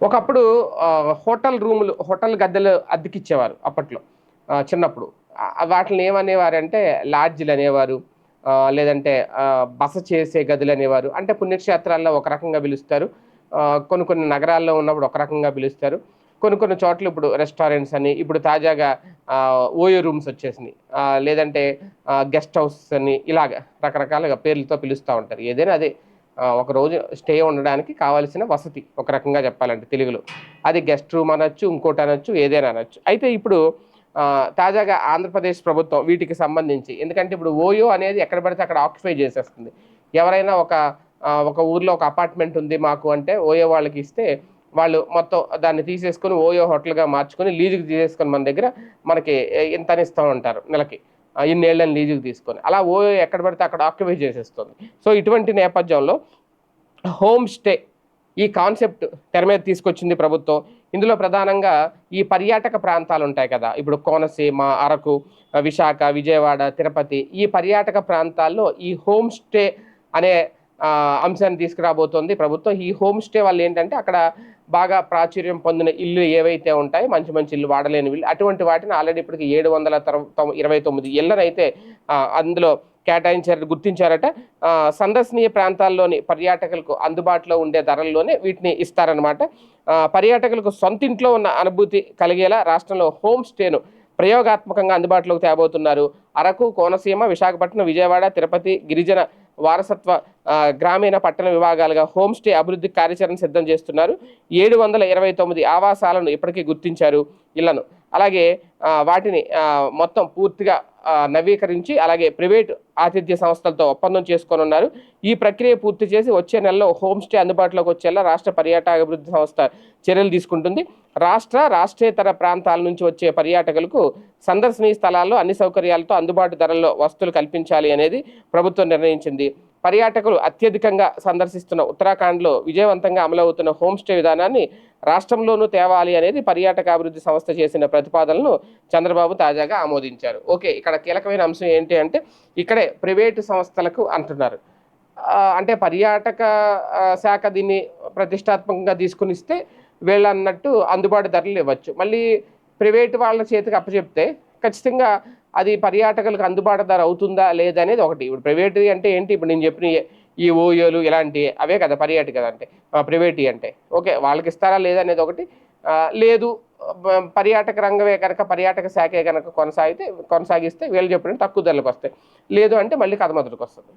ఒకప్పుడు హోటల్ రూములు హోటల్ గద్దెలు అద్దెకిచ్చేవారు అప్పట్లో. చిన్నప్పుడు. వాటిని ఏమనేవారంటే లాడ్జ్లు అనేవారు లేదంటే బస చేసే గదులు అనేవారు. అంటే పుణ్యక్షేత్రాల్లో ఒక రకంగా పిలుస్తారు. కొన్ని కొన్ని నగరాల్లో ఉన్నప్పుడు ఒక రకంగా పిలుస్తారు. కొన్ని కొన్ని చోట్ల ఇప్పుడు రెస్టారెంట్స్ అని ఇప్పుడు తాజాగా ఓయో రూమ్స్ వచ్చేసినాయి. లేదంటే గెస్ట్ హౌస్ అని ఇలాగ రకరకాలుగా పేర్లతో పిలుస్తూ ఉంటారు. ఏదైనా అదే. ఒక రోజు స్టే ఉండడానికి కావాల్సిన వసతి ఒక రకంగా చెప్పాలంటే తెలుగులో. అది గెస్ట్ రూమ్ అనొచ్చు ఇంకోటి అనొచ్చు ఏదైనా అనొచ్చు. అయితే ఇప్పుడు తాజాగా ఆంధ్రప్రదేశ్ ప్రభుత్వం వీటికి సంబంధించి ఎందుకంటే ఇప్పుడు ఓయో అనేది ఎక్కడ పడితే అక్కడ ఆక్యుపై చేసేస్తుంది. ఎవరైనా ఒక ఒక ఊర్లో ఒక అపార్ట్మెంట్ ఉంది మాకు అంటే ఓయో వాళ్ళకి ఇస్తే వాళ్ళు మొత్తం దాన్ని తీసేసుకొని ఓయో హోటల్గా మార్చుకొని లీజుకి తీసేసుకొని మన దగ్గర మనకి ఇంత అని ఇస్తూ ఉంటారు నెలకి. ఇన్నేళ్ళని లీజుకు తీసుకొని. అలా ఓ ఎక్కడ పడితే అక్కడ ఆక్యుపై చేసేస్తుంది. సో ఇటువంటి నేపథ్యంలో హోమ్ స్టే ఈ కాన్సెప్ట్ తెర మీద తీసుకొచ్చింది ప్రభుత్వం. ఇందులో ప్రధానంగా ఈ పర్యాటక ప్రాంతాలు ఉంటాయి కదా. ఇప్పుడు కోనసీమ అరకు విశాఖ విజయవాడ తిరుపతి ఈ పర్యాటక ప్రాంతాల్లో ఈ హోమ్ స్టే అనే అంశాన్ని తీసుకురాబోతోంది. ప్రభుత్వం ఈ హోమ్ స్టే వల్ల ఏంటంటే అక్కడ బాగా ప్రాచుర్యం పొందిన ఇల్లు ఏవైతే ఉంటాయో మంచి మంచి ఇల్లు వాడలేని ఇల్లు అటువంటి వాటిని ఆల్రెడీ ఇప్పటికి ఏడు వందల ఇరవై తొమ్మిది ఇళ్ళనైతే అందులో కేటాయించారు గుర్తించారట. సందర్శనీయ ప్రాంతాల్లోని పర్యాటకులకు అందుబాటులో ఉండే ధరల్లోనే వీటిని ఇస్తారనమాట పర్యాటకులకు సొంత ఇంట్లో ఉన్న అనుభూతి కలిగేలా రాష్ట్రంలో హోమ్ స్టేను ప్రయోగాత్మకంగా అందుబాటులోకి తేబోతున్నారు. అరకు కోనసీమ విశాఖపట్నం విజయవాడ తిరుపతి గిరిజన వారసత్వ గ్రామీణ పట్టణ విభాగాలుగా హోమ్ స్టే అభివృద్ధి కార్యాచరణ సిద్ధం చేస్తున్నారు. ఏడు వందల ఇరవై తొమ్మిది ఆవాసాలను ఇప్పటికీ గుర్తించారు ఇళ్ళను. అలాగే వాటిని మొత్తం పూర్తిగా నవీకరించి అలాగే ప్రైవేట్ ఆతిథ్య సంస్థలతో ఒప్పందం చేసుకోనున్నారు ఈ ప్రక్రియ పూర్తి చేసి వచ్చే నెలలో హోమ్ స్టే అందుబాటులోకి వచ్చేలా రాష్ట్ర పర్యాటక అభివృద్ధి సంస్థ చర్యలు తీసుకుంటుంది. రాష్ట్ర రాష్ట్రేతర ప్రాంతాల నుంచి వచ్చే పర్యాటకులకు సందర్శనీయ స్థలాల్లో అన్ని సౌకర్యాలతో అందుబాటు ధరల్లో వస్తువులు కల్పించాలి అనేది ప్రభుత్వం నిర్ణయించింది. పర్యాటకులు అత్యధికంగా సందర్శిస్తున్న ఉత్తరాఖండ్లో విజయవంతంగా అమలవుతున్న హోమ్ స్టే విధానాన్ని రాష్ట్రంలోనూ తేవాలి అనేది పర్యాటక అభివృద్ధి సంస్థ చేసిన ప్రతిపాదనను చంద్రబాబు తాజాగా ఆమోదించారు. ఓకే ఇక్కడ కీలకమైన అంశం ఏంటి అంటే ఇక్కడే ప్రైవేటు సంస్థలకు అంటున్నారు. అంటే పర్యాటక శాఖ దీన్ని ప్రతిష్టాత్మకంగా తీసుకునిస్తే వీళ్ళన్నట్టు అందుబాటు ధరలు ఇవ్వచ్చు మళ్ళీ ప్రైవేటు వాళ్ళ చేతికి అప్పచెప్తే ఖచ్చితంగా అది పర్యాటకులకు అందుబాటు ధర అవుతుందా లేదనేది ఒకటి. ఇప్పుడు ప్రైవేట్ అంటే ఏంటి? ఇప్పుడు నేను చెప్పిన ఈ- ఓయోలు ఇలాంటివి అవే కదా పర్యాటక అంటే ప్రైవేట్ అంటే. ఓకే వాళ్ళకి ఇస్తారా లేదా అనేది ఒకటి. లేదు పర్యాటక రంగమే కనుక పర్యాటక శాఖే కనుక కొనసాగితే కొనసాగిస్తే వీళ్ళు చెప్పిన తక్కువ ధరలకు వస్తాయి. లేదు అంటే మళ్ళీ కథ మొదటికి వస్తుంది.